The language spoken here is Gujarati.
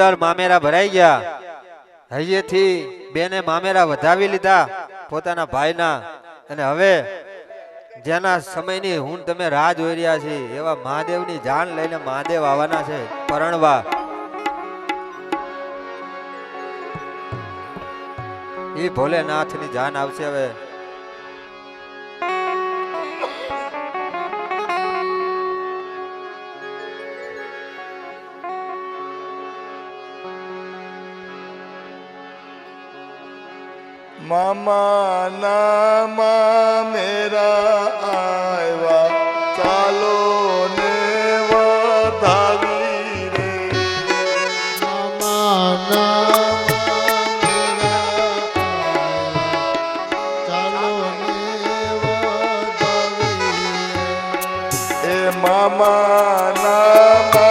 સુંદર મામેરા ભરાઈ ગયા. હૈયેથી બેને મામેરા વધાવી લીધા પોતાના ભાઈના. અને હવે જેના સમયની હું તમે રાહ જોઈ રહ્યા છે, એવા મહાદેવની જાન લઈને મહાદેવ આવવાના છે. પરણવા. એ ભોલેનાથની જાન આવશે હવે. મામા નામા મેરા આવ્યા ચાલો ને વધાવી રે. એ મામા નામા